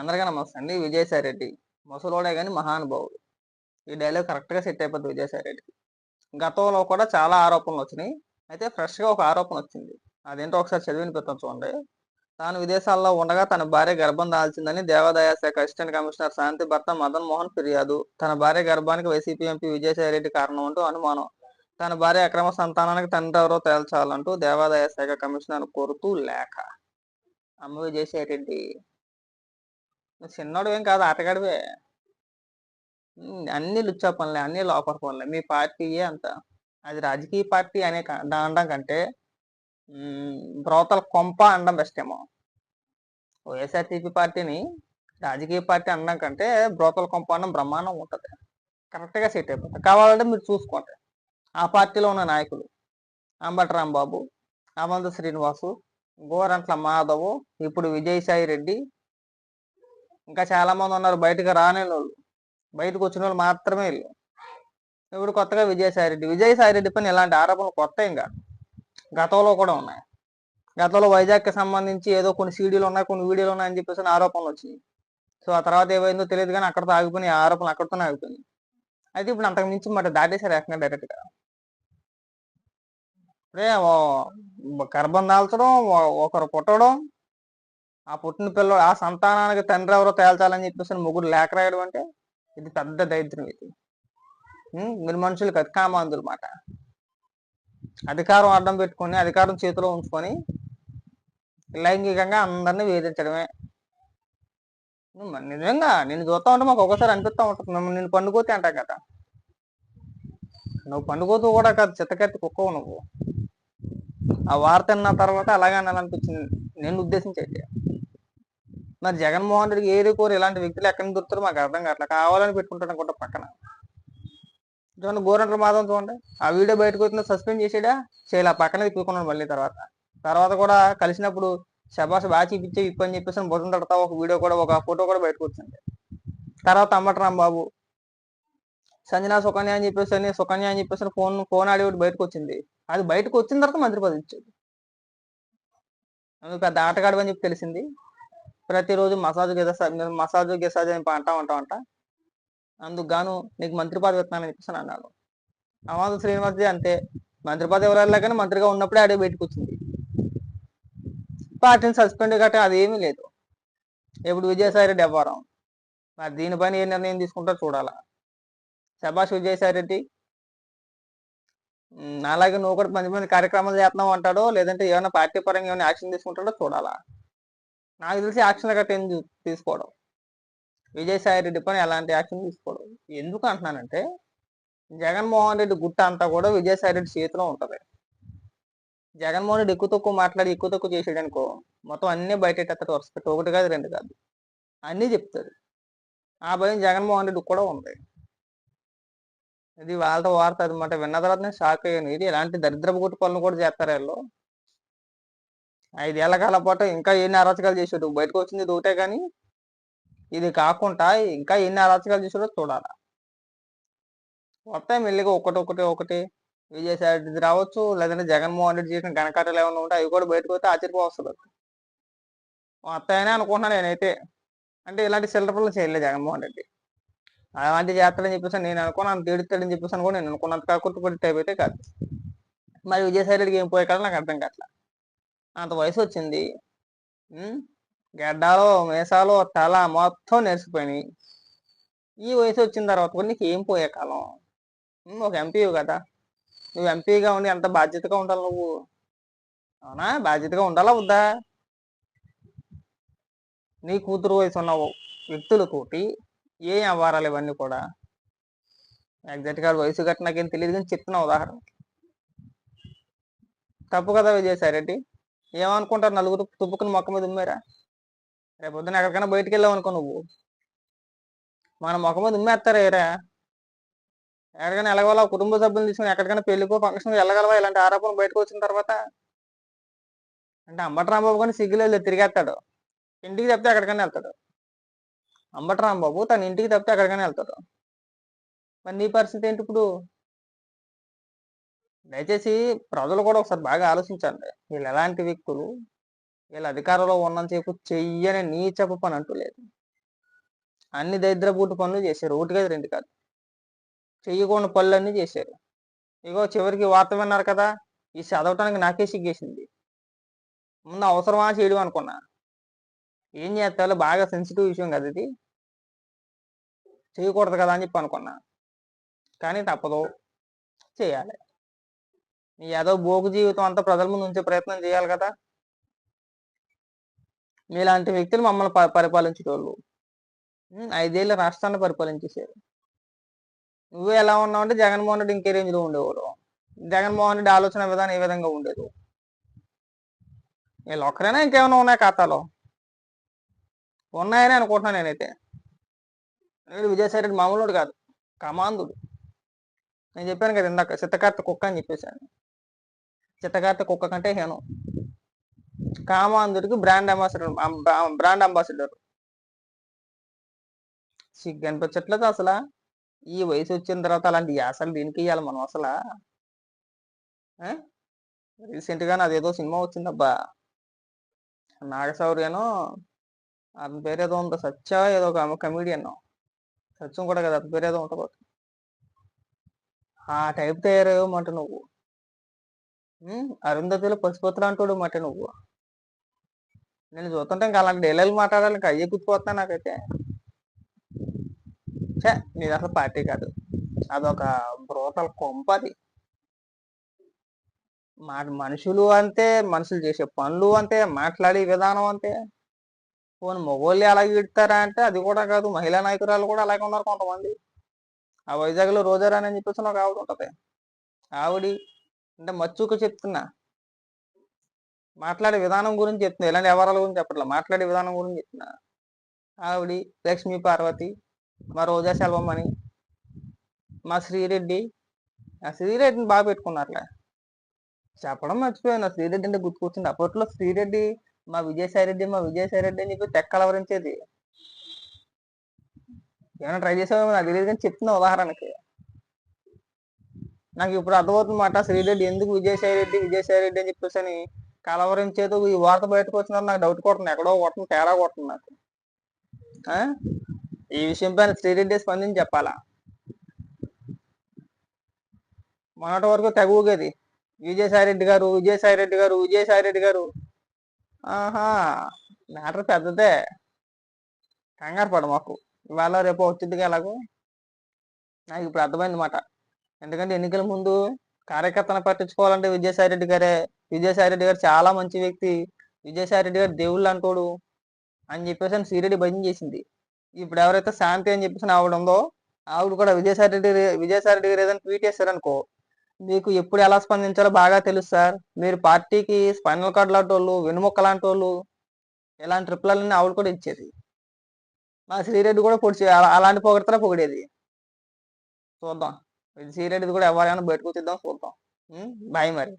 అందరికీ నమస్తే అండి. విజయసాయి రెడ్డి. ముసలోడే కానీ మహానుభావుడు. ఈ డైలాగ్ కరెక్ట్గా సెట్ అయిపోద్ది విజయసాయి రెడ్డికి గతంలో కూడా చాలా ఆరోపణలు వచ్చినాయి. అయితే ఫ్రెష్గా ఒక ఆరోపణ వచ్చింది. అదేంటో ఒకసారి చదివినిపిస్తాం చూడండి. తాను విదేశాల్లో ఉండగా తన భార్య గర్భం దాల్చిందని దేవాదాయ శాఖ అసిస్టెంట్ కమిషనర్ శాంతి భర్త మదన్ మోహన్ ఫిర్యాదు. తన భార్య గర్భానికి వైసీపీ ఎంపీ విజయసాయిరెడ్డి కారణం అంటూ అనుమానం. తన భార్య అక్రమ సంతానానికి తండ్రి ఎవరో తేల్చాలంటూ దేవాదాయ శాఖ కమిషనర్ కోరుతూ లేఖ. అమ్మ విజయసాయిరెడ్డి చిన్నోడు ఏం కాదు ఆటగాడివే. అన్ని లుచ్చా పనులే అన్ని లోపల పనులే. మీ పార్టీయే అంత? అది రాజకీయ పార్టీ అనే అనడం కంటే బ్రోతల కొంప అనడం బెస్ట్ ఏమో వైఎస్ఆర్సీపీ పార్టీని రాజకీయ పార్టీ అనడం కంటే బ్రోతల కొంప బ్రహ్మాండం ఉంటుంది. కరెక్ట్గా సెట్ అయిపోతుంది కావాలంటే మీరు చూసుకోండి. ఆ పార్టీలో ఉన్న నాయకులు అంబటి రాంబాబు అమంత శ్రీనివాసు గోరంట్ల మాధవ్ ఇప్పుడు విజయసాయి రెడ్డి ఇంకా చాలామంది ఉన్నారు. బయటకు రాని వాళ్ళు బయటకు వచ్చిన వాళ్ళు మాత్రమే వెళ్ళు ఇప్పుడు కొత్తగా విజయసాయి రెడ్డి విజయసాయి రెడ్డి పైన ఇలాంటి ఆరోపణలు కొత్త ఇంకా. గతంలో కూడా ఉన్నాయి. గతంలో వైజాగ్కి సంబంధించి ఏదో కొన్ని సీడీలు ఉన్నాయి కొన్ని వీడియోలు ఉన్నాయని చెప్పేసి ఆరోపణలు వచ్చినాయి. సో ఆ తర్వాత ఏమైందో తెలియదు కానీ అక్కడతో ఆగిపోయినాయి ఆ ఆరోపణలు అక్కడతోనే ఆగిపోయినాయి. అయితే ఇప్పుడు అంతకు మించి మాట దాటేశారు ఏకంగా డైరెక్ట్గా? రే గర్భం దాల్చడం ఒకరు పుట్టడం ఆ పుట్టిన పిల్ల ఆ సంతానానికి తండ్రి ఎవరో తేల్చాలని చెప్పేసి ముగ్గురు లేఖ రాయడం అంటే ఇది పెద్ద దరిద్రం ఇది. మీరు మనుషులు కాదు మాట. అధికారం అడ్డం పెట్టుకొని అధికారం చేతిలో ఉంచుకొని లైంగికంగా అందరినీ వేధించడమే. నిజంగా నేను చూస్తా ఉంటే మాకు ఒకసారి అనిపిస్తా ఉంటుంది. మేము నేను పండుకోతే అంటాం కదా. నువ్వు పండుకోతూ కూడా కాదు చిత్తకెత్తి కుక్కవు నువ్వు. ఆ వార్త విన్న తర్వాత అలాగే అనాలనిపించింది. నేను ఉద్దేశించైతే మరి జగన్మోహన్ రెడ్డికి ఏరి కోరి ఇలాంటి వ్యక్తులు ఎక్కడ దొరుకుతారో మాకు అర్థం కావట్లే కావాలని పెట్టుకుంటాడు అనుకుంటా పక్కన. చూడండి గోరంట్ల మాధవం చూడండి. ఆ వీడియో బయటకు వచ్చిన సస్పెండ్ చేసాడా? చేయలే పక్కన తిప్పుకున్నాడు మళ్ళీ తర్వాత. తర్వాత కూడా కలిసినప్పుడు శబాష్ బాగా చూపించే ఇప్పు అని చెప్పేసి భుజం తడతా ఒక వీడియో కూడా ఒక ఫోటో కూడా బయటకు వచ్చింది. తర్వాత అంబటరాం బాబు సంజనా సుకన్య అని చెప్పేసి అని సుకన్య అని చెప్పేసి ఫోన్ ఫోన్ ఆడి బయటకు వచ్చింది. అది బయటకు వచ్చిన తర్వాత మంత్రి పదవి ఇచ్చాడు. అందుకు పెద్ద ఆటగాడు అని చెప్పి తెలిసింది. ప్రతిరోజు మసాజ్ గిసాజ్ మసాజ్ గిసాజ్ అని అంటా ఉంటా అంట. అందుకు గాను నీకు మంత్రి పదవి ఇస్తున్నానని చెప్పేసి అన్నాడు. అమాధ శ్రీనివాసజీ అంతే. మంత్రి పదవి ఎవరు కానీ మంత్రిగా ఉన్నప్పుడే ఆడే బయటకు వచ్చింది. పార్టీని సస్పెండ్ గట్రా అదేమీ లేదు. ఇప్పుడు విజయసాయి రెడ్డి వ్యవహారం మరి దీనిపైన ఏ నిర్ణయం తీసుకుంటారో చూడాలా. శభాష్ విజయసాయి రెడ్డి? అలాగే నువ్వు కూడా మంచి మంది కార్యక్రమాలు చేస్తున్నావు అంటాడో లేదంటే ఏమైనా పార్టీ పరంగా ఏమైనా యాక్షన్ తీసుకుంటాడో చూడాలా. నాకు తెలిసి యాక్షన్ గట్రా ఏం తీసుకోవడం విజయసాయి రెడ్డి పైన ఎలాంటి యాక్షన్ తీసుకోవడం ఎందుకు అంటున్నానంటే జగన్మోహన్ రెడ్డి గుట్ట అంతా కూడా విజయసాయి రెడ్డి చేతిలో ఉంటుంది. జగన్మోహన్ రెడ్డి ఎక్కువ తక్కువ మాట్లాడి ఎక్కువ తక్కువ చేసాడు అనుకో మొత్తం అన్ని బయటెట్టేస్తాడు వరుస పెట్టి ఒకటి కాదు రెండు కాదు. అన్నీ చెప్తారు. ఆ భయం జగన్మోహన్ రెడ్డి కూడా ఉంది. ఇది వాళ్ళతో వార్త అనమాట విన్న తర్వాత నేను షాక్ అయ్యాను. ఇది ఎలాంటి దరిద్రపు గుట్టు పనులు కూడా చేస్తారు వీళ్ళు. ఐదేళ్ళ కాల పాటు ఇంకా ఎన్ని అరాచకాలు చేసాడు బయటకు వచ్చింది ఒకటే కానీ ఇది కాకుండా ఇంకా ఎన్ని అరాచకాలు చేసాడో చూడాలా. మొత్తం మెల్లిగా ఒకటి ఒకటి ఒకటి విజయసాయి రెడ్డి రావచ్చు లేదంటే జగన్మోహన్ రెడ్డి చేసిన ఘనకార్యాలు ఏమైనా ఉంటే అవి కూడా బయటకు వస్తే ఆశ్చర్యపోవస్తుంది మొత్తానే అనుకుంటున్నాను నేనైతే. అంటే ఇలాంటి చిల్లర చేయలేదు జగన్మోహన్ రెడ్డి. అలాంటి చేస్తాడని చెప్పేసి నేను అనుకున్నాను తీడుతాడని చెప్పేసి అనుకో నేను అనుకున్నంత కాకుండా పడి టైప్ అయితే కాదు. మరి విజయసాయి రెడ్డికి ఏం పోయే కదా నాకు అర్థం కావట్లా? అంత వయసు వచ్చింది. గడ్డాలో మేసాలో తల మొత్తం నెరిసిపోయినాయి. ఈ వయసు వచ్చిన తర్వాత కూడా నీకు ఏం పోయే కాలం? ఉమ్, ఒక ఎంపీ కదా. నువ్వు ఎంపీగా ఉండి ఎంత బాధ్యతగా ఉండాలి నువ్వు? అవునా? బాధ్యతగా ఉండాలా వద్దా? నీ కూతురు వయసు ఉన్న వ్యక్తులతోటి ఏ వ్యవహారాలు ఇవన్నీ కూడా? ఎగ్జాక్ట్గా వయసు గట్ట నాకేం తెలియదు కానీ చెప్తున్నా ఉదాహరణ తప్పు కదా విజయసాయిరెడ్డి ఏమనుకుంటారు నలుగురు తుప్పుకుని మొక్క మీద ఉమ్మారా? రేపు పొద్దున ఎక్కడికైనా బయటికి వెళ్ళావు అనుకో నువ్వు. మన మొక్క మీద ఉమ్మేస్తారా ఏరా ఎక్కడికైనా వెళ్ళగలవా కుటుంబ సభ్యులు తీసుకుని ఎక్కడికైనా పెళ్ళికో ఫంక్షన్ వెళ్ళగలవా? ఇలాంటి ఆరోపణలు బయటకు వచ్చిన తర్వాత అంటే అంబటి రాంబాబు కానీ సిగ్గులేదు తిరిగేస్తాడు. ఇంటికి తప్పితే ఎక్కడికైనా వెళ్తాడు. అంబటి రాంబాబు తన ఇంటికి తప్పితే ఎక్కడికైనా వెళ్తాడు. మరి నీ పరిస్థితి ఏంటి ఇప్పుడు? దయచేసి ప్రజలు కూడా ఒకసారి బాగా ఆలోచించండి. వీళ్ళు ఎలాంటి వ్యక్తులు? వీళ్ళు అధికారంలో ఉన్నంతసేపు చెయ్యని నీచపు పని అంటూ లేదు. అన్ని దరిద్రపూటి పనులు చేశారు రోడ్డు కాదు రెండు కాదు. చెయ్యకూడని పనులన్నీ చేశారు. ఇగో చివరికి వార్త విన్నారు కదా ఈ చదవటానికి నాకే సిగ్గేసింది. ముందు అవసరమా చేయడం అనుకున్నా. ఏం చేస్తాలో బాగా సెన్సిటివ్ విషయం కదా ఇది. చేయకూడదు కదా అని చెప్పి అనుకున్నా. కానీ తప్పదు. చేయాలి. నీ ఏదో భోగు జీవితం అంతా ప్రజల ముందు ఉంచే ప్రయత్నం చేయాలి కదా. మీలాంటి వ్యక్తులు మమ్మల్ని ప- పరిపాలించేటోళ్ళు. ఐదేళ్ళు రాష్ట్రాన్ని పరిపాలించేశారు. నువ్వు ఎలా ఉన్నావు అంటే జగన్మోహన్ రెడ్డి ఇంకే రేంజ్లో ఉండేవాడు. జగన్మోహన్ రెడ్డి ఆలోచన విధానం ఏ విధంగా ఉండేది? వీళ్ళు ఒక్కరైనా ఇంకేమైనా ఉన్నాయి ఖాతాలో? ఉన్నాయని అనుకుంటున్నాను నేనైతే. విజయసాయి రెడ్డి మామూలుడు కాదు. కమాందుడు. నేను చెప్పాను కదా ఇందాక చిత్తకార్త కుక్క అని చెప్పేశాను. చిత్తకార్త కుక్క కంటే హేను. కామాంధుడికి బ్రాండ్ అంబాసిడర్ బ్రాండ్ అంబాసిడర్. సిగ్గు అనిపించట్లేదు అసలు. ఈ వయసు వచ్చిన తర్వాత అలాంటి యాసలు దీనికి ఇవ్వాలి మనం అసలు? రీసెంట్గా అదేదో సినిమా వచ్చిందబ్బా. నాగశౌర్యను అతని పేరు ఏదో ఉందో సత్య ఏదో ఒక కమెడియన్ సత్యం కూడా కదా అతని పేరు ఏదో ఉంటుంది ఆ టైప్ తయారయ్యమంట నువ్వు. అరుంధతిలో పసిపోతులు అంటాడు మాట నువ్వు. నేను చూస్తుంటే ఇంకా అలాంటి డైలాగులు మాట్లాడాలి ఇంకా అయ్యే గుర్తుపోతున్నా నాకైతే. ఛే నీది అసలు పార్టీ కాదు. అదొక బ్రోటల్ కొంపది మా మనుషులు అంతే మనుషులు చేసే పనులు అంతే మాట్లాడే విధానం అంతే. పోనీ మగోళ్ళు అలాగే ఇడతారా అంటే అది కూడా కాదు. మహిళా నాయకురాలు కూడా అలాగే ఉన్నారు కొంతమంది. ఆ వైజాగ్లో రోజారాని అని చెప్పేసి ఒక ఆవిడ ఉంటుంది. ఆవిడి అంటే మచ్చుకు చెప్తున్నా. మాట్లాడే విధానం గురించి చెప్తున్నా. ఇలాంటి వ్యవహారాల గురించి చెప్పట్లా. మాట్లాడే విధానం గురించి చెప్తున్నా. ఆవిడి లక్ష్మీ పార్వతి మా రోజా సెల్వం అని మా శ్రీరెడ్డి ఆ శ్రీరెడ్డిని బాగా పెట్టుకున్నారులే. చెప్పడం మర్చిపోయాను. ఆ శ్రీరెడ్డి అంటే గుర్తుకొచ్చింది అప్పట్లో శ్రీరెడ్డి మా విజయసాయి రెడ్డి మా విజయసాయి రెడ్డి అని చెప్పి తెక్కలవరించేది ఏమైనా ట్రై చేసామో నాకు తెలియదు కానీ చెప్తున్నా ఉదాహరణకి. నాకు ఇప్పుడు అర్థమవుతుందన్నమాట శ్రీరెడ్డి ఎందుకు విజయసాయి రెడ్డి విజయసాయి రెడ్డి అని చెప్పేసి అని కలవరించేది ఈ వార్త బయటకు వచ్చినారు నాకు డౌట్ కొడుతుంది. ఎక్కడో కొడుతుంది తేడా కొడుతుంది నాకు. ఈ విషయం పైన శ్రీరెడ్డి స్పందించి చెప్పాలా? మొన్నటి వరకు తెగ ఊగేది విజయసాయి రెడ్డి గారు విజయసాయి రెడ్డి గారు విజయసాయి రెడ్డి గారు. ఆహా మ్యాటర్ పెద్దదే. కంగారు పడ మాకు. ఇవాళ రేపు వచ్చిందిగా ఎలాగో. నాకు ఇప్పుడు అర్థమైంది మాట. ఎందుకంటే ఎన్నికల ముందు కార్యకర్తను పట్టించుకోవాలంటే విజయసాయి రెడ్డి గారే. విజయసాయి రెడ్డి గారు చాలా మంచి వ్యక్తి. విజయసాయి రెడ్డి గారు దేవుళ్ళు అంటోడు అని చెప్పేసి అని శ్రీరెడ్డి భజన చేసింది. ఇప్పుడు ఎవరైతే శాంతి అని చెప్పేసి ఆవిడ ఉందో ఆవిడ కూడా విజయసాయి రెడ్డి విజయసాయి రెడ్డి గారు ఏదైనా ట్వీట్ చేశారనుకో మీకు ఎప్పుడు ఎలా స్పందించాలో బాగా తెలుసు సార్. మీరు పార్టీకి స్పైనల్ కార్డ్ లాంటి వాళ్ళు వెనుముక్క లాంటి వాళ్ళు ఇలాంటి ట్రిప్లన్నీ ఆవిడ కూడా ఇచ్చేది. మా శ్రీరెడ్డి కూడా పొడిచి అలా- అలాంటి పొగడతనే పొగిడేది. చూద్దాం. ఇది శ్రీరెడ్డిది కూడా ఎవరైనా బయటకు వచ్చిద్దాం చూద్దాం. బాయ్ మరి.